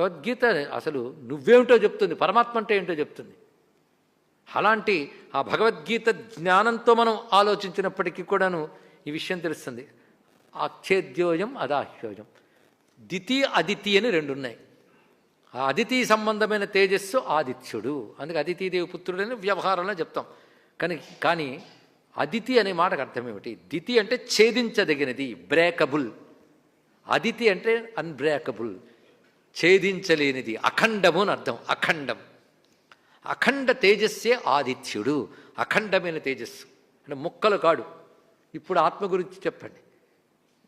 భగవద్గీత అసలు నువ్వేమిటో చెప్తుంది పరమాత్మ అంటే ఏంటో చెప్తుంది. అలాంటి ఆ భగవద్గీత జ్ఞానంతో మనం ఆలోచించినప్పటికీ కూడాను ఈ విషయం తెలుస్తుంది. ఆచ్ఛేద్యోయం అదాహ్యోయం. దితి అదితి అని రెండు ఉన్నాయి ఆ అదితి సంబంధమైన తేజస్సు ఆదిత్యుడు. అందుకే అదితిదేవి పుత్రుడని వ్యవహారంలో చెప్తాం. కానీ కానీ అదితి అనే మాటకు అర్థం ఏమిటి? దితి అంటే ఛేదించదగినది బ్రేకబుల్. అదితి అంటే అన్బ్రేకబుల్ ఛేదించలేనిది. అఖండము అని అర్థం. అఖండం. అఖండ తేజస్సే ఆదిత్యుడు. అఖండమైన తేజస్సు. అంటే ముక్కలు కాడు. ఇప్పుడు ఆత్మ గురించి చెప్పండి.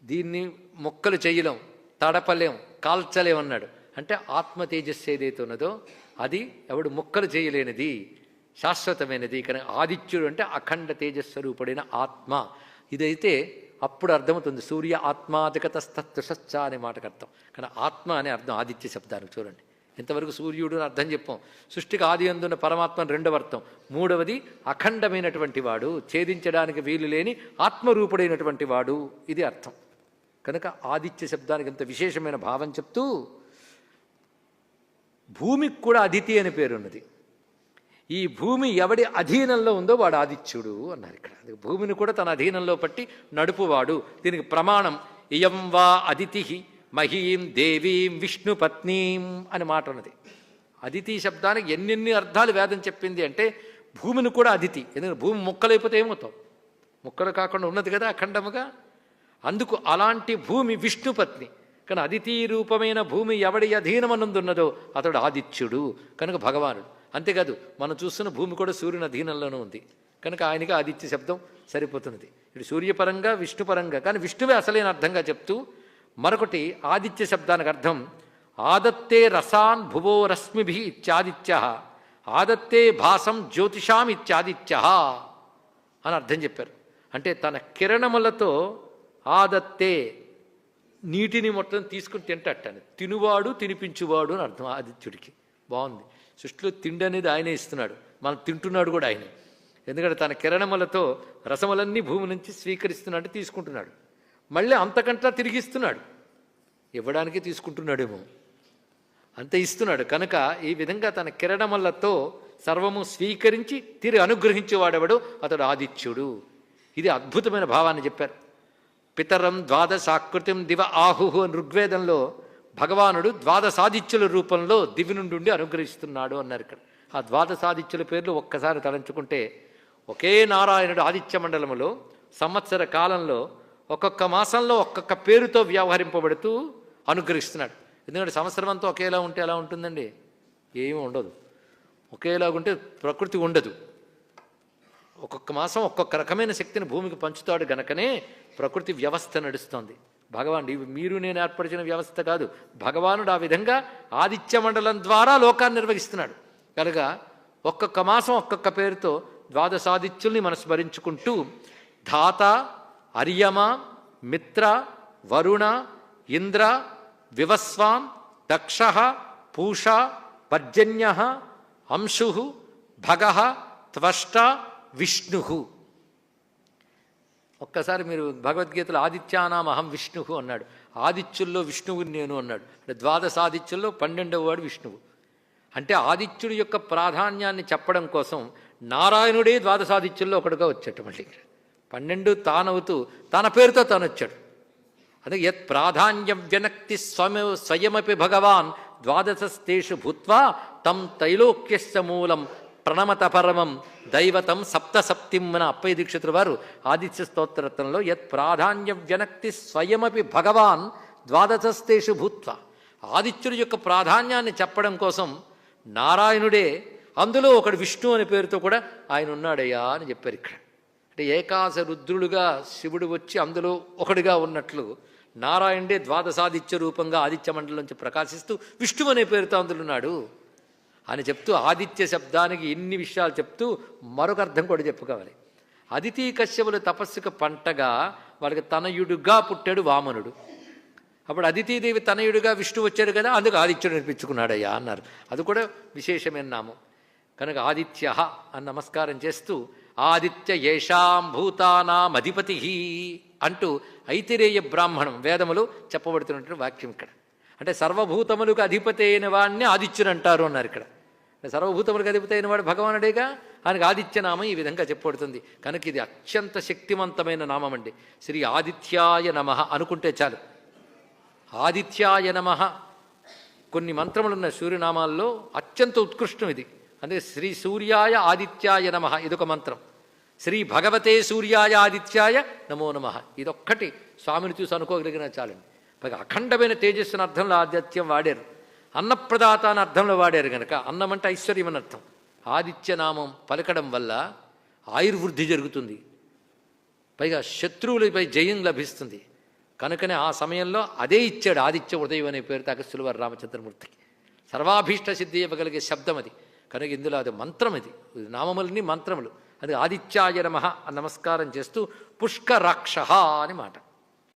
దీన్ని మొక్కలు చేయలేం తడపలేం కాల్చలేం అన్నాడు. అంటే ఆత్మ తేజస్సు ఏదైతే ఉన్నదో అది ఎవడు మొక్కలు చేయలేనిది శాశ్వతమైనది. కానీ ఆదిత్యుడు అంటే అఖండ తేజస్వరూపుడైన ఆత్మ. ఇదైతే అప్పుడు అర్థమవుతుంది. సూర్య ఆత్మాధికతస్తత్సచ్చ అనే మాటకు అర్థం. కానీ ఆత్మ అనే అర్థం ఆదిత్య శబ్దానికి చూడండి. ఇంతవరకు సూర్యుడు అని అర్థం చెప్పాం. సృష్టికి ఆది అందున్న పరమాత్మ రెండవ అర్థం. మూడవది అఖండమైనటువంటి వాడు ఛేదించడానికి వీలు లేని ఆత్మరూపుడైనటువంటి వాడు. ఇది అర్థం. కనుక ఆదిత్య శబ్దానికి ఇంత విశేషమైన భావం చెప్తూ భూమికి కూడా అదితి అని పేరున్నది. ఈ భూమి ఎవడి అధీనంలో ఉందో వాడు ఆదిత్యుడు అన్నారు ఇక్కడ. భూమిని కూడా తన అధీనంలో పట్టి నడుపువాడు. దీనికి ప్రమాణం ఇయం వా అదితి మహీం దేవీం విష్ణుపత్నీం అని మాట ఉన్నది. అదితి శబ్దానికి ఎన్నెన్ని అర్థాలు వేదం చెప్పింది అంటే భూమిని కూడా అదితి. ఎందుకంటే భూమి ముక్కలైపోతే ఏమవుతాం ముక్కలు కాకుండా ఉన్నది కదా అఖండముగా? అందుకు అలాంటి భూమి విష్ణుపత్ని కానీ అదితి రూపమైన భూమి ఎవడి అధీనమనందున్నదో అతడు ఆదిత్యుడు. కనుక భగవానుడు అంతేకాదు మనం చూస్తున్న భూమి కూడా సూర్యుని అధీనంలోనే ఉంది. కనుక ఆయనకి ఆదిత్య శబ్దం సరిపోతున్నది. ఇటు సూర్యపరంగా విష్ణుపరంగా కానీ విష్ణువే అసలైన అర్థంగా చెప్తూ మరొకటి ఆదిత్య శబ్దానికి అర్థం ఆదత్తే రసాన్ భువో రశ్మిభి ఇత్యాదిత్య ఆదత్తే భాసం జ్యోతిషాం ఇత్యాదిత్య అని అర్థం చెప్పారు. అంటే తన కిరణములతో ఆదత్తే నీటిని మొత్తం తీసుకుని తింటట్టాను తినువాడు తినిపించువాడు అని అర్థం ఆదిత్యుడికి. బాగుంది. సృష్టిలో తిండి అనేది ఆయనే ఇస్తున్నాడు. మనం తింటున్నాడు కూడా ఆయనే. ఎందుకంటే తన కిరణములతో రసములన్నీ భూమి నుంచి స్వీకరిస్తున్నాడు తీసుకుంటున్నాడు. మళ్ళీ అంతకంటా తిరిగిస్తున్నాడు. ఇవ్వడానికి తీసుకుంటున్నాడేమో. అంత ఇస్తున్నాడు. కనుక ఈ విధంగా తన కిరణములతో సర్వము స్వీకరించి తిరిగి అనుగ్రహించేవాడెవడు? అతడు ఆదిత్యుడు. ఇది అద్భుతమైన భావాన్ని చెప్పారు. పితరం ద్వాదశాకృతిం దివ ఆహుహు అని ఋగ్వేదంలో భగవానుడు ద్వాదశాదిత్యుల రూపంలో దివి నుండి అనుగ్రహిస్తున్నాడు అన్నారు ఇక్కడ. ఆ ద్వాదశాదిత్యుల పేర్లు ఒక్కసారి తలంచుకుంటే ఒకే నారాయణుడు ఆదిత్య మండలములో సంవత్సర కాలంలో ఒక్కొక్క మాసంలో ఒక్కొక్క పేరుతో వ్యవహరింపబడుతూ అనుగ్రహిస్తున్నాడు. ఎందుకంటే సంవత్సరం అంతా ఒకేలా ఉంటే ఎలా ఉంటుందండి? ఏమీ ఉండదు. ఒకేలాగుంటే ప్రకృతి ఉండదు. ఒక్కొక్క మాసం ఒక్కొక్క రకమైన శక్తిని భూమికి పంచుతాడు గనకనే ప్రకృతి వ్యవస్థ నడుస్తోంది. భగవాన్ ఇవి మీరు నేను ఏర్పరిచిన వ్యవస్థ కాదు. భగవానుడు ఆ విధంగా ఆదిత్య మండలం ద్వారా లోకాన్ని నిర్వహిస్తున్నాడు. కనుక ఒక్కొక్క మాసం ఒక్కొక్క పేరుతో ద్వాదశాదిత్యుల్ని మనం స్మరించుకుంటూ ధాత అర్యమ మిత్ర వరుణ ఇంద్ర వివస్వాం దక్ష పూష పర్జన్య అంశు భగ త్వష్ట విష్ణు. ఒక్కసారి మీరు భగవద్గీతలో ఆదిత్యానాం అహం విష్ణు అన్నాడు. ఆదిత్యుల్లో విష్ణువుని నేను అన్నాడు. అంటే ద్వాదశాదిత్యుల్లో పన్నెండవ వాడు విష్ణువు. అంటే ఆదిత్యుడి యొక్క ప్రాధాన్యాన్ని చెప్పడం కోసం నారాయణుడే ద్వాదశాదిత్యుల్లో ఒకడుగా వచ్చాడు మళ్ళీ పన్నెండు తానవుతూ తన పేరుతో తాను వచ్చాడు అందుకే యత్ ప్రాధాన్యం వ్యనక్తి స్వమ స్వయమపి భగవాన్ ద్వాదశస్తేషు భూత్వా తం తైలోక్యస్య మూలం ప్రణమత పరమం దైవతం సప్తసప్తిం మన అప్పయ్య దీక్షితుల వారు ఆదిత్య స్తోత్రరత్నంలో యత్ ప్రాధాన్యం వ్యనక్తి స్వయమపి భగవాన్ ద్వాదశస్తేషు భూత్వ. ఆదిత్యుడి యొక్క ప్రాధాన్యాన్ని చెప్పడం కోసం నారాయణుడే అందులో ఒకడు విష్ణు అనే పేరుతో కూడా ఆయన ఉన్నాడయ్యా అని చెప్పారు ఇక్కడ. అంటే ఏకాశ రుద్రులుగా శివుడు వచ్చి అందులో ఒకడిగా ఉన్నట్లు నారాయణుడే ద్వాదశాదిత్య రూపంగా ఆదిత్య మండలం నుంచి ప్రకాశిస్తూ విష్ణు అనే పేరుతో అందులో ఉన్నాడు. అని చెప్తూ ఆదిత్య శబ్దానికి ఇన్ని విషయాలు చెప్తూ మరొక అర్థం కూడా చెప్పుకోవాలి. అదితి కశ్యపుల తపస్సుకు పంటగా వాళ్ళకి తనయుడుగా పుట్టాడు వామనుడు. అప్పుడు అదితీదేవి తనయుడిగా విష్ణు వచ్చాడు కదా అందుకు ఆదిత్యుడు అనిపించుకున్నాడయ్యా అన్నారు. అది కూడా విశేషమైన నామం. కనుక ఆదిత్య అని నమస్కారం చేస్తూ ఆదిత్య ఏషాం భూతానాం అధిపతి అంటూ ఐతిరేయ బ్రాహ్మణం వేదములు చెప్పబడుతున్నటువంటి వాక్యం ఇక్కడ. అంటే సర్వభూతములకు అధిపతి అయిన వాడిని ఆదిత్యుడు అంటారు అన్నారు ఇక్కడ. సర్వభూతములకు అధిపతి అయిన వాడు భగవానుడేగా? ఆయనకు ఆదిత్యనామం ఈ విధంగా చెప్పబడుతుంది. కనుక ఇది అత్యంత శక్తివంతమైన నామం అండి శ్రీ ఆదిత్యాయ నమ అనుకుంటే చాలు. ఆదిత్యాయ నమ. కొన్ని మంత్రములు ఉన్న సూర్యనామాల్లో అత్యంత ఉత్కృష్టం ఇది. అంటే శ్రీ సూర్యాయ ఆదిత్యాయ నమ ఇదొక మంత్రం. శ్రీ భగవతే సూర్యాయ ఆదిత్యాయ నమో నమ. ఇదొక్కటి స్వామిని చూసి అనుకోగలిగిన చాలండి. పైగా అఖండమైన తేజస్సుని అర్థంలో ఆదిత్యం వాడారు. అన్నప్రదాత అని అర్థంలో వాడారు కనుక అన్నం అంటే ఐశ్వర్యం అని అర్థం. ఆదిత్యనామం పలకడం వల్ల ఆయుర్వృద్ధి జరుగుతుంది. పైగా శత్రువులపై జయం లభిస్తుంది. కనుకనే ఆ సమయంలో అదే ఇచ్చాడు ఆదిత్య ఉదయం అనే పేరుతో అగస్త్యుల వారు రామచంద్రమూర్తికి. సర్వాభీష్ట సిద్ధి ఇవ్వగలిగే శబ్దం అది. కనుక ఇందులో అది మంత్రం ఇది. ఇది నామములని మంత్రములు. అది ఆదిత్యాయ నమ నమస్కారం చేస్తూ పుష్కరాక్ష అని మాట.